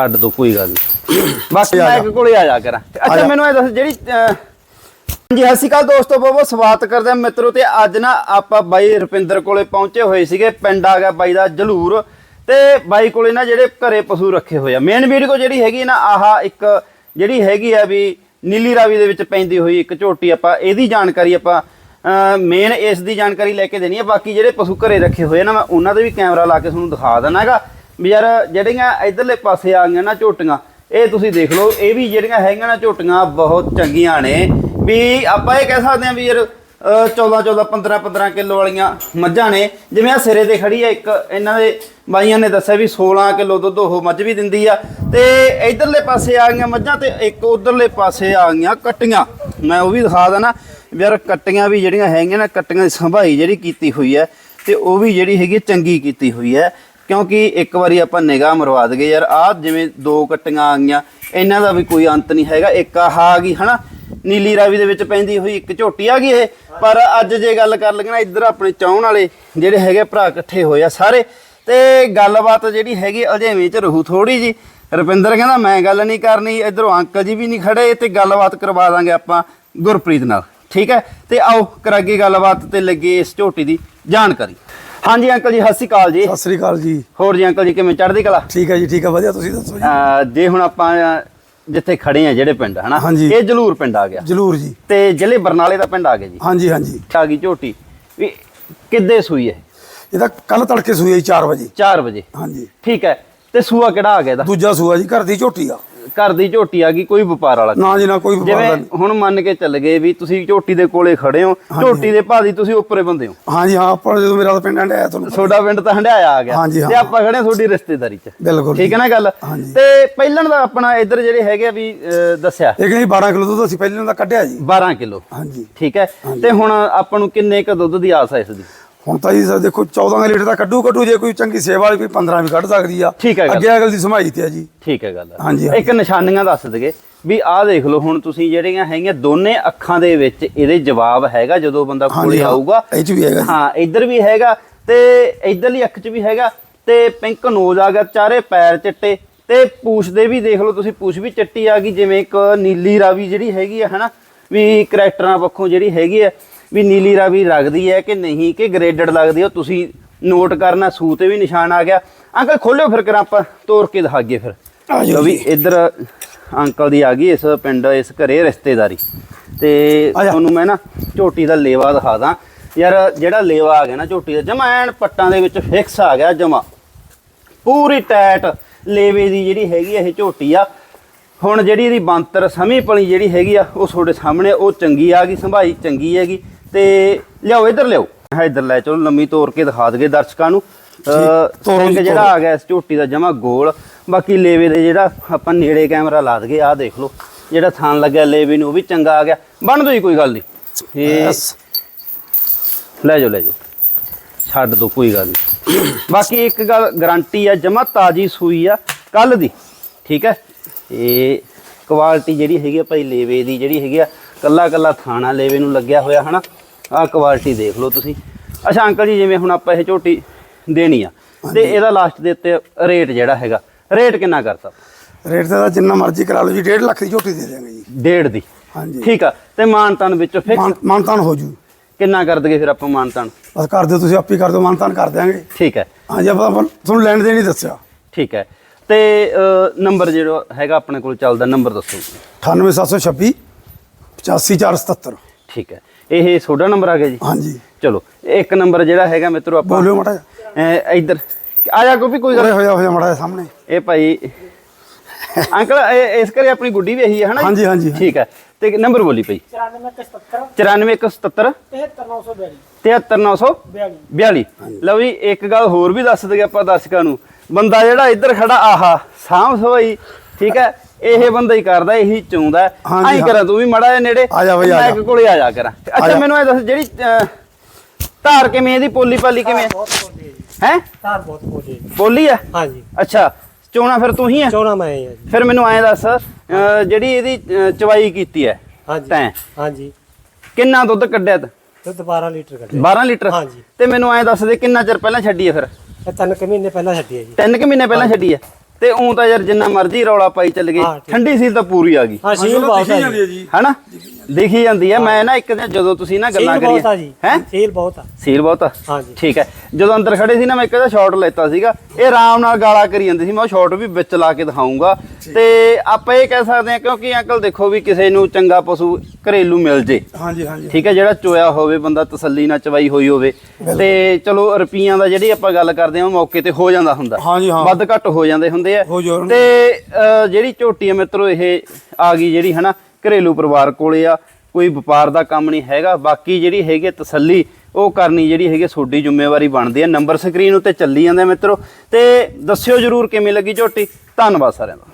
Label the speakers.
Speaker 1: ਛੱਡ ਦੋ ਕੋਈ ਗੱਲ ਨਹੀਂ ਬਾਕੀ ਮੈਂ ਇੱਕ ਕੋਲੇ ਆ ਜਾ ਕਰਾਂ। ਅੱਛਾ ਮੈਨੂੰ ਇਹ ਦੱਸ ਜਿਹੜੀ ਹਾਂਜੀ ਸਤਿ ਸ਼੍ਰੀ ਅਕਾਲ ਦੋਸਤੋ ਬਹੁਤ ਸਵਾਗਤ ਕਰਦੇ ਮਿੱਤਰੋ ਤੇ ਅੱਜ ਨਾ ਆਪਾਂ ਬਾਈ ਰੁਪਿੰਦਰ ਕੋਲੇ ਪਹੁੰਚੇ ਹੋਏ ਸੀਗੇ ਪਿੰਡ ਆ ਗਿਆ ਬਾਈ ਦਾ ਜਲੂਰ। ਤੇ ਬਾਈ ਕੋਲੇ ਨਾ ਜਿਹੜੇ ਘਰੇ ਪਸ਼ੂ ਰੱਖੇ ਹੋਏ ਆ। ਮੇਨ ਵੀਡੀਓ ਜਿਹੜੀ ਹੈਗੀ ਨਾ ਆਹ ਇੱਕ ਜਿਹੜੀ ਹੈਗੀ ਆ ਵੀ ਨੀਲੀ ਰਾਵੀ ਦੇ ਵਿੱਚ ਪੈਂਦੀ ਹੋਈ ਇੱਕ ਝੋਟੀ ਆਪਾਂ ਇਹਦੀ ਜਾਣਕਾਰੀ ਆਪਾਂ ਮੇਨ ਇਸ ਦੀ ਜਾਣਕਾਰੀ ਲੈ ਕੇ ਦੇਣੀ ਹੈ ਬਾਕੀ ਜਿਹੜੇ ਪਸ਼ੂ ਘਰੇ ਰੱਖੇ ਹੋਏ ਆ ਨਾ ਮੈਂ ਉਹਨਾਂ ਦੇ ਵੀ ਕੈਮਰਾ ਲਾ ਕੇ ਤੁਹਾਨੂੰ ਦਿਖਾ ਦੇਣਾ ਹੈਗਾ। ਵੀ ਯਾਰ ਜਿਹੜੀਆਂ ਇਧਰਲੇ ਪਾਸੇ ਆ ਗਈਆਂ ਨਾ ਝੋਟੀਆਂ, ਇਹ ਤੁਸੀਂ ਦੇਖ ਲਓ, ਇਹ ਵੀ ਜਿਹੜੀਆਂ ਹੈਗੀਆਂ ਨਾ ਝੋਟੀਆਂ ਬਹੁਤ ਚੰਗੀਆਂ ਨੇ। ਵੀ ਆਪਾਂ ਇਹ ਕਹਿ ਸਕਦੇ ਹਾਂ ਵੀ ਯਾਰ 14 14 15 15 ਕਿਲੋ ਵਾਲੀਆਂ ਮੱਝਾਂ ਨੇ। ਜਿਵੇਂ ਆ ਸਿਰੇ ਤੇ ਖੜੀ ਆ ਇੱਕ, ਇਹਨਾਂ ਦੇ ਬਾਈਆਂ ਨੇ ਦੱਸਿਆ ਵੀ 16 ਕਿਲੋ ਦੁੱਧ ਉਹ ਮੱਝ ਵੀ ਦਿੰਦੀ ਆ। ਤੇ ਇਧਰਲੇ ਪਾਸੇ ਆ ਗਈਆਂ ਮੱਝਾਂ ਤੇ ਇੱਕ ਉਧਰਲੇ ਪਾਸੇ ਆ ਗਈਆਂ ਕੱਟੀਆਂ। ਮੈਂ ਉਹ ਵੀ ਦਿਖਾ ਦਣਾ ਵੀ ਯਾਰ ਕੱਟੀਆਂ ਵੀ ਜਿਹੜੀਆਂ ਹੈਗੀਆਂ ਨਾ, ਕੱਟੀਆਂ ਦੀ ਸੰਭਾਈ ਜਿਹੜੀ ਕੀਤੀ ਹੋਈ ਹੈ, ਤੇ ਉਹ ਵੀ ਜਿਹੜੀ ਹੈਗੀ ਚੰਗੀ ਕੀਤੀ ਹੋਈ ਹੈ। ਕਿਉਂਕਿ ਇੱਕ ਵਾਰੀ ਆਪਾਂ ਨਿਗਾਹ ਮਰਵਾ ਦਗੇ ਯਾਰ, ਆਹ ਜਿਵੇਂ ਦੋ ਕੱਟੀਆਂ ਆ ਗਈਆਂ, ਇਹਨਾਂ ਦਾ ਵੀ ਕੋਈ ਅੰਤ ਨਹੀਂ ਹੈਗਾ। ਇੱਕ ਆਹ ਆ ਗਈ, ਹਨਾ? ਨੀਲੀ ਰਾਵੀ ਦੇ ਵਿੱਚ ਪੈਂਦੀ ਹੋਈ ਇੱਕ ਝੋਟੀ ਆ ਗਈ ਇਹ। ਪਰ ਅੱਜ ਜੇ ਗੱਲ ਕਰ ਲਈਏ ਨਾ, ਇੱਧਰ ਆਪਣੇ ਚਾਹਣ ਵਾਲੇ ਜਿਹੜੇ ਹੈਗੇ ਭਰਾ ਇਕੱਠੇ ਹੋਏ ਆ ਸਾਰੇ। ਤੇ ਗੱਲਬਾਤ ਜਿਹੜੀ ਹੈਗੀ ਅਜੇਵੇਂ ਚ ਰਹੂ ਥੋੜੀ ਜੀ ਰੁਪਿੰਦਰ ਕਹਿੰਦਾ, ਮੈਂ ਗੱਲ ਨਹੀਂ ਕਰਨੀ, ਇਧਰੋਂ ਅੰਕਲ ਜੀ ਵੀ ਨਹੀਂ ਖੜੇ, ਤੇ ਗੱਲਬਾਤ ਕਰਵਾ ਦਾਂਗੇ ਆਪਾਂ ਗੁਰਪ੍ਰੀਤ ਨਾਲ। ਠੀਕ ਹੈ? ਤੇ ਆਓ, ਕਰਾਂਗੇ ਗੱਲਬਾਤ ਤੇ ਲੱਗੇ ਇਸ ਝੋਟੀ ਦੀ ਜਾਣਕਾਰੀ। ਹਾਂਜੀ ਅੰਕਲ ਜੀ ਸਤਿ ਸ਼੍ਰੀ ਅਕਾਲ ਜੀ।
Speaker 2: ਸਤਿ ਸ੍ਰੀ ਅਕਾਲ ਜੀ।
Speaker 1: ਹੋਰ ਜੀ ਅੰਕਲ ਜੀ ਕਿਵੇਂ ਚੜ੍ਹਦੀ ਕਲਾ?
Speaker 2: ਠੀਕ ਹੈ ਜੀ ਠੀਕ ਹੈ ਵਧੀਆ ਤੁਸੀਂ ਦੱਸੋ ਜੀ?
Speaker 1: ਜੇ ਹੁਣ ਆਪਾਂ ਜਿੱਥੇ ਖੜੇ ਆ ਜਿਹੜੇ ਪਿੰਡ ਹਨਾ। ਇਹ ਜਲੂਰ ਪਿੰਡ ਆ ਗਿਆ।
Speaker 2: ਜਲੂਰ ਜੀ।
Speaker 1: ਤੇ ਜ਼ਿਲ੍ਹੇ ਬਰਨਾਲੇ ਦਾ ਪਿੰਡ ਆ ਗਿਆ ਜੀ।
Speaker 2: ਹਾਂਜੀ ਹਾਂਜੀ।
Speaker 1: ਆ ਗਈ ਝੋਟੀ। ਵੀ ਕਿੱਦੇ ਸੂਈ ਹੈ
Speaker 2: ਇਹ ਤਾਂ ਕੱਲ ਤੜਕੇ ਸੂਈ ਹੈ ਜੀ 4 ਵਜੇ।
Speaker 1: 4 ਵਜੇ।
Speaker 2: ਹਾਂਜੀ।
Speaker 1: ਠੀਕ ਹੈ। ਤੇ ਸੂਆ ਕਿਹੜਾ ਆ ਗਿਆ ਇਹਦਾ?
Speaker 2: ਦੂਜਾ ਸੂਆ ਜੀ ਘਰ ਦੀ ਝੋਟੀ ਆ।
Speaker 1: ਘਰ ਦੀ ਝੋਟੀ ਆ ਗਈ ਕੋਈ ਵਪਾਰ ਵਾਲਾ।
Speaker 2: ਨਾ ਜੀ ਨਾ ਕੋਈ ਵਪਾਰ
Speaker 1: ਜਿਵੇਂ ਹੁਣ ਮੰਨ ਕੇ ਚੱਲ ਗਏ ਵੀ ਤੁਸੀਂ ਝੋਟੀ ਦੇ ਕੋਲੇ ਖੜੇ ਹੋ ਝੋਟੀ ਦੇ ਭਾਦੀ ਤੁਸੀਂ ਉੱਪਰੇ ਬੰਦੇ ਹੋ।
Speaker 2: ਹਾਂਜੀ ਹਾਂ ਆਪਾਂ ਜਦੋਂ ਮੇਰਾ ਪਿੰਡ ਆਇਆ ਤੁਹਾਨੂੰ
Speaker 1: ਤੁਹਾਡਾ ਪਿੰਡ ਤਾਂ ਹੰਡਿਆਇਆ ਆ ਗਿਆ। ਤੇ ਆਪਾਂ ਖੜੇ ਹਾਂ ਤੁਹਾਡੀ ਰਿਸ਼ਤੇਦਾਰੀ 'ਚ।
Speaker 2: ਬਿਲਕੁਲ
Speaker 1: ਠੀਕ ਹੈ ਨਾ ਗੱਲ। ਤੇ ਪਹਿਲਣ ਦਾ ਆਪਣਾ ਇੱਧਰ ਜਿਹੜੇ ਹੈਗੇ ਆ ਵੀ ਦੱਸਿਆ।
Speaker 2: ਇਹ ਕਹਿੰਦੀ 12 ਕਿਲੋ ਦੁੱਧ ਅਸੀਂ ਪਹਿਲਾਂ ਦਾ ਕੱਢਿਆ ਜੀ।
Speaker 1: 12 ਕਿਲੋ।
Speaker 2: ਹਾਂਜੀ।
Speaker 1: ਠੀਕ ਹੈ? ਤੇ ਹੁਣ ਆਪਾਂ ਨੂੰ ਕਿੰਨੇ ਕ ਦੁੱਧ ਦੀ ਆਸ ਹੈ ਇਸ ਦੀ?
Speaker 2: ਹੁਣ ਤਾਂ ਜੀ ਸਰ ਦੇਖੋ 14 ਲੀਟਰ ਦਾ ਕੱਢੂ ਕੱਢੂ ਜੇ ਕੋਈ ਚੰਗੀ ਸੇਵਾ ਵਾਲੀ ਕੋਈ 15 ਵੀ ਕੱਢ ਸਕਦੀ ਆ।
Speaker 1: ਠੀਕ ਹੈ ਗੱਲ।
Speaker 2: ਅੱਗੇ ਅਗਲ ਦੀ ਸਮਾਈ ਤੇ ਆ ਜੀ।
Speaker 1: ਠੀਕ ਹੈ ਗੱਲ
Speaker 2: ਹਾਂਜੀ,
Speaker 1: ਇੱਕ ਨਿਸ਼ਾਨੀਆਂ ਦੱਸ ਦਗੇ ਵੀ ਆਹ ਦੇਖ ਲਓ ਹੁਣ ਤੁਸੀਂ ਜਿਹੜੀਆਂ ਹੈਗੀਆਂ ਦੋਨੇ ਅੱਖਾਂ ਦੇ ਵਿੱਚ ਇਹਦੇ ਜਵਾਬ ਹੈਗਾ ਜਦੋਂ ਬੰਦਾ ਕੋਲੇ
Speaker 2: ਹਾਂਜੀ, ਹਾਂ।
Speaker 1: ਆਊਗਾ।
Speaker 2: ਇਹ 'ਚ ਵੀ ਹੈਗਾ ਜੀ।
Speaker 1: ਹਾਂ ਇੱਧਰ ਵੀ ਹੈਗਾ ਤੇ ਇੱਧਰਲੀ ਅੱਖ 'ਚ ਵੀ ਹੈਗਾ ਤੇ ਪਿੰਕ ਨੋਜ਼ ਆ ਗਿਆ ਚਾਰੇ ਪੈਰ ਚਿੱਟੇ ਤੇ ਪੂਛ ਦੇ ਵੀ ਦੇਖ ਲਓ ਤੁਸੀਂ ਪੂਛ ਵੀ ਚਿੱਟੀ ਆ ਗਈ ਜਿਵੇਂ ਇੱਕ ਨੀਲੀ ਰਾਵੀ ਜਿਹੜੀ ਹੈਗੀ ਆ ਹਨਾ? ਵੀ ਕਰੈਕਟਰਾਂ ਪੱਖੋਂ ਜਿਹੜੀ ਹੈਗੀ ਆ। ਵੀ ਨੀਲੀ ਰਾਵੀ ਲੱਗਦੀ ਹੈ ਕਿ ਨਹੀਂ ਕਿ ਗ੍ਰੇਡਡ ਲੱਗਦੀ ਹੈ ਤੁਸੀਂ ਨੋਟ ਕਰਨਾ ਸੂ ਤੇ ਵੀ ਨਿਸ਼ਾਨ ਆ ਗਿਆ। ਅੰਕਲ ਖੋਲਿਓ ਫਿਰ ਕਰਾਂ ਆਪਾਂ ਤੋੜ ਕੇ ਦਿਖਾਈਏ ਫਿਰ।
Speaker 2: ਆ ਜਾਓ
Speaker 1: ਲਓ ਵੀ ਇੱਧਰ ਅੰਕਲ ਦੀ ਆ ਗਈ ਇਸ ਪਿੰਡ ਇਸ ਘਰੇ ਰਿਸ਼ਤੇਦਾਰੀ। ਤੇ। ਤੁਹਾਨੂੰ ਮੈਂ ਨਾ ਝੋਟੀ ਦਾ ਲੇਵਾ ਦਿਖਾ ਦਾਂ। ਯਾਰ ਜਿਹੜਾ ਲੇਵਾ ਆ ਗਿਆ ਨਾ ਝੋਟੀ ਦਾ ਜਮਾ ਐਨ ਪੱਟਾਂ ਦੇ ਵਿੱਚ ਫਿਕਸ ਆ ਗਿਆ ਜਮਾ। ਪੂਰੀ ਟੈਟ ਲੇਵੇ ਦੀ ਜਿਹੜੀ ਹੈਗੀ ਇਹ ਝੋਟੀ ਆ। ਹੁਣ ਜਿਹੜੀ ਇਹਦੀ ਬੰਤਰ ਸਮੀ ਪਲੀ ਜਿਹੜੀ ਹੈਗੀ ਆ ਉਹ ਤੁਹਾਡੇ ਸਾਹਮਣੇ ਉਹ ਚੰਗੀ ਆ ਗਈ ਸੰਭਾਈ ਚੰਗੀ ਹੈਗੀ। ਤੇ ਲਿਆਓ ਇੱਧਰ ਲਿਆਓ। ਹਾਂ ਇੱਧਰ ਲੈ ਚਲੋ ਲੰਮੀ ਤੋੜ ਕੇ ਦਿਖਾ ਦਗੇ ਦਰਸ਼ਕਾਂ ਨੂੰ। ਸਿੰਘ ਜਿਹੜਾ ਆ ਗਿਆ ਇਸ ਝੋਟੀ ਦਾ ਜਮਾ ਗੋਲ। ਬਾਕੀ ਲੇਵੇ ਦੇ ਜਿਹੜਾ ਆਪਾਂ ਨੇੜੇ ਕੈਮਰਾ ਲਾ ਦਗੇ ਆਹ ਦੇਖ ਲਓ। ਜਿਹੜਾ ਥਾਂ ਲੱਗਿਆ ਲੇਵੇ ਨੂੰ ਉਹ ਵੀ ਚੰਗਾ ਆ ਗਿਆ। ਬਣ ਦੋ ਜੀ ਕੋਈ ਗੱਲ ਨਹੀਂ। ਇਹ ਲੈ ਜਾਓ ਲੈ ਜਾਓ। ਛੱਡ ਦੋ ਕੋਈ ਗੱਲ ਨਹੀਂ। ਬਾਕੀ ਇੱਕ ਗੱਲ ਗਾਰੰਟੀ ਆ ਜਮਾ ਤਾਜੀ ਸੂਈ ਆ ਕੱਲ ਦੀ। ਠੀਕ ਹੈ? ਇਹ ਕੁਆਲਿਟੀ ਜਿਹੜੀ ਹੈਗੀ ਆ ਭਾਈ ਲੇਵੇ ਦੀ ਜਿਹੜੀ ਹੈਗੀ ਆ ਕੱਲਾ ਕੱਲਾ ਥਾਣਾ ਲੇਵੇ ਨੂੰ ਲੱਗਿਆ ਹੋਇਆ ਹਨਾ? ਆਹ ਕੁਆਲਿਟੀ ਦੇਖ ਲਓ ਤੁਸੀਂ। ਅੱਛਾ ਅੰਕਲ ਜੀ ਜਿਵੇਂ ਹੁਣ ਆਪਾਂ ਇਹ ਝੋਟੀ ਦੇਣੀ ਆ ਤੇ ਇਹਦਾ ਲਾਸਟ ਦੇ ਉੱਤੇ ਰੇਟ ਜਿਹੜਾ ਹੈਗਾ ਰੇਟ ਕਿੰਨਾ ਕਰਤਾ?
Speaker 2: ਰੇਟ ਤਾਂ ਜਿੰਨਾ ਮਰਜ਼ੀ ਕਰਾ ਲਓ ਜੀ 1.5 ਲੱਖ ਦੀ ਝੋਟੀ ਦੇ ਦਿਆਂਗੇ ਜੀ।
Speaker 1: ਡੇਢ ਦੀ?
Speaker 2: ਹਾਂਜੀ।
Speaker 1: ਠੀਕ ਆ ਤੇ ਮਾਨਤਾਨ ਵਿੱਚੋਂ ਫਿਕਸ
Speaker 2: ਮਾਨ- ਮਾਨਤਾਨ ਹੋ ਜੂ।
Speaker 1: ਕਿੰਨਾ ਕਰ ਦਗੇ ਫਿਰ ਆਪਾਂ ਮਾਨਤਾਨ?
Speaker 2: ਬਸ ਕਰ ਦਿਓ ਤੁਸੀਂ ਆਪੇ ਕਰ ਦਿਓ ਮਾਨਤਾਨ ਕਰ ਦਿਆਂਗੇ।
Speaker 1: ਠੀਕ ਹੈ।
Speaker 2: ਹਾਂਜੀ ਆਪਾਂ ਆਪਾਂ ਤੁਹਾਨੂੰ ਲੈਣ ਦੇਣ ਹੀ ਦੱਸਿਆ।
Speaker 1: ਠੀਕ ਹੈ। ਤੇ ਨੰਬਰ ਜਿਹੜਾ ਹੈਗਾ ਆਪਣੇ ਕੋਲ ਚੱਲਦਾ ਨੰਬਰ ਦੱਸੋ।
Speaker 2: 98726 85477
Speaker 1: ਠੀਕ ਹੈ। ਇਹ ਤੁਹਾਡਾ ਨੰਬਰ ਆ ਗਿਆ ਜੀ?
Speaker 2: ਹਾਂਜੀ।
Speaker 1: ਚਲੋ ਇੱਕ ਨੰਬਰ ਜਿਹੜਾ ਹੈਗਾ ਮਿੱਤਰੋ ਆਪਾਂ
Speaker 2: ਬੋਲਿਓ ਮਾੜਾ
Speaker 1: ਇੱਧਰ। ਆ ਜਾ ਕੋਈ ਕੋਈ ਗੱਲ
Speaker 2: ਹੋਇਆ ਹੋਇਆ ਹੋਇਆ ਮਾੜਾ ਸਾਹਮਣੇ।
Speaker 1: ਇਹ ਭਾਈ ਅੰਕਲ ਇਸ ਕਰੇ ਆਪਣੀ ਗੁੱਡੀ ਵੀ ਇਹੀ ਹੈ ਹਨਾ ਜੀ?
Speaker 2: ਹਾਂਜੀ, ਹਾਂਜੀ।
Speaker 1: ਠੀਕ ਹੈ। ਤੇ ਨੰਬਰ ਬੋਲੀ ਭਾਈ। 9417 73942 ਲਓ ਜੀ ਇੱਕ ਗੱਲ ਹੋਰ ਵੀ ਦੱਸ ਦਗੇ ਆਪਾਂ ਦਰਸ਼ਕਾਂ ਨੂੰ। ਬੰਦਾ ਜਿਹੜਾ ਇੱਧਰ ਖੜਾ ਆਹਾ ਸਾਂਭ ਸਵਾਈ ਠੀਕ ਹੈ। ਇਹ ਬੰਦਾ ਹੀ ਕਰਦਾ ਇਹੀ ਚਾਹੁੰਦਾ
Speaker 2: ਹਾਂ।
Speaker 1: ਕਰਾਂ ਤੂੰ ਵੀ ਮੜਾ ਜਿਹਾ ਨੇੜੇ
Speaker 2: ਆ ਜਾ ਬਈ, ਆ ਜਾ।
Speaker 1: ਇੱਕ ਕੋਲੇ ਆ ਜਾ ਕਰਾਂ। ਅੱਛਾ। ਮੈਨੂੰ ਇਹ ਦੱਸ ਜਿਹੜੀ ਧਾਰ ਕਿਵੇਂ ਇਹਦੀ ਪੋਲੀ ਪਾਲੀ ਕਿਵੇਂ
Speaker 3: ਹੈ? ਧਾਰ ਬਹੁਤ ਜੀ।
Speaker 1: ਪੋਲੀ ਆ?
Speaker 3: ਹਾਂਜੀ।
Speaker 1: ਅੱਛਾ ਚੋਣਾ ਫਿਰ ਤੂੰ ਹੀ ਆ?
Speaker 3: ਚੌਣਾ ਮੈਂ ਹੀ ਹਾਂ ਜੀ।
Speaker 1: ਫਿਰ ਮੈਨੂੰ ਐਂ ਦੱਸ ਜਿਹੜੀ ਇਹਦੀ ਚਵਾਈ ਕੀਤੀ ਹੈ
Speaker 3: ਹਾਂਜੀ।
Speaker 1: ਤੈਂ।
Speaker 3: ਹਾਂਜੀ।
Speaker 1: ਕਿੰਨਾ ਦੁੱਧ ਕੱਢਿਆ ਤ?
Speaker 3: ਦੁੱਧ 12 ਲੀਟਰ ਕੱਢਿਆ
Speaker 1: 12 ਲੀਟਰ?
Speaker 3: ਹਾਂਜੀ।
Speaker 1: ਤੇ ਮੈਨੂੰ ਐਂ ਦੱਸ ਦੇ ਕਿੰਨਾ ਚਿਰ ਪਹਿਲਾਂ ਛੱਡੀ ਹੈ ਫਿਰ?
Speaker 3: ਤਿੰਨ ਕੁ ਮਹੀਨੇ ਪਹਿਲਾਂ ਛੱਡੀ ਹੈ ਜੀ।
Speaker 1: ਤਿੰਨ ਕੁ ਮਹੀਨੇ ਪਹਿਲਾਂ ਛੱਡੀ ਹੈ? ਤੇ ਉਂ ਤਾਂ ਯਾਰ ਜਿੰਨਾ ਮਰਜ਼ੀ ਰੌਲਾ ਪਾਈ ਚੱਲ
Speaker 3: ਠੀਕ।
Speaker 1: ਠੰਡੀ ਸੀਲ ਤਾਂ ਪੂਰੀ ਆ ਗਈ।
Speaker 3: ਹਾਂ ਸੀਲ ਬਹੁਤ ਆ ਜੀ।
Speaker 1: ਹਨਾ? ਦੇਖੀ ਜਾਂਦੀ ਹੈ। ਮੈਂ ਨਾ ਇੱਕ ਦਿਨ ਜਦੋਂ ਤੁਸੀਂ ਨਾ ਗੱਲਾਂ
Speaker 3: ਸੀਲ ਬਹੁਤ ਆ
Speaker 1: ਹੈ?
Speaker 3: ਸੀਲ ਬਹੁਤ ਆ।
Speaker 1: ਸੀਲ ਬਹੁਤ ਆ?
Speaker 3: ਹਾਂ ਜੀ
Speaker 1: ਠੀਕ ਹੈ। ਜਦੋਂ ਅੰਦਰ ਖੜੇ ਸੀ ਨਾ ਮੈਂ ਇੱਕ ਇਹਦਾ ਸ਼ਾਟ ਲੈਤਾ ਸੀਗਾ। ਇਹ ਆਰਾਮ ਨਾਲ ਗਾਲਾਂ ਕਰੀ ਜਾਂਦੀ ਸੀ। ਮੈਂ ਉਹ ਸ਼ਾਟ ਵੀ ਵਿੱਚ ਲਾ ਕੇ ਦਿਖਾਉਂਗਾ। ਤੇ ਆਪਾਂ ਇਹ ਕਹਿ ਸਕਦੇ ਹਾਂ ਕਿਉਂਕਿ ਅੰਕਲ ਦੇਖੋ ਵੀ ਕਿਸੇ ਨੂੰ ਚੰਗਾ ਪਸ਼ੂ ਘਰੇਲੂ ਮਿਲ ਜੇ।
Speaker 2: ਹਾਂਜੀ ਹਾਂਜੀ।
Speaker 1: ਠੀਕ ਹੈ ਜਿਹੜਾ ਚੋਇਆ ਹੋਵੇ ਬੰਦਾ ਤਸੱਲੀ ਨਾਲ ਚਵਾਈ ਹੋਈ ਹੋਵੇ। ਤੇ ਚਲੋ ਰੁਪਈਆਂ ਦਾ ਜਿਹੜੀ ਆਪਾਂ ਗੱਲ ਕਰਦੇ ਹਾਂ ਉਹ ਮੌਕੇ ਤੇ ਹੋ ਜਾਂਦਾ ਹੁੰਦਾ।
Speaker 2: ਹਾਂਜੀ ਹਾਂ।
Speaker 1: ਵੱਧ ਘੱਟ ਹੋ ਜਾਂਦੇ ਹੁੰਦੇ ਆ।
Speaker 2: ਹੋ।
Speaker 1: ਤੇ ਅਹ, ਜਿਹੜੀ ਝੋਟੀ ਆ ਮਿੱਤਰੋ ਇਹ ਆ ਗਈ ਜਿਹੜੀ ਹਨਾ? ਘਰੇਲੂ ਪਰਿਵਾਰ ਕੋਲੇ ਆ, ਕੋਈ ਵਪਾਰ ਦਾ ਕੰਮ ਨਹੀਂ ਹੈਗਾ, ਬਾਕੀ ਜਿਹੜੀ ਹੈਗੀ ਆ ਤਸੱਲੀ ਉਹ ਕਰਨੀ ਜਿਹੜੀ ਹੈਗੀ ਤੁਹਾਡੀ ਜ਼ਿੰਮੇਵਾਰੀ ਬਣਦੀ ਹੈ ਨੰਬਰ ਸਕਰੀਨ ਉੱਤੇ ਚੱਲੀ ਜਾਂਦਾ ਮਿੱਤਰੋ, ਤੇ ਦੱਸਿਓ ਜਰੂਰ ਕਿਵੇਂ ਲੱਗੀ ਝੋਟੀ। ਧੰਨਵਾਦ ਸਾਰਿਆਂ ਦਾ।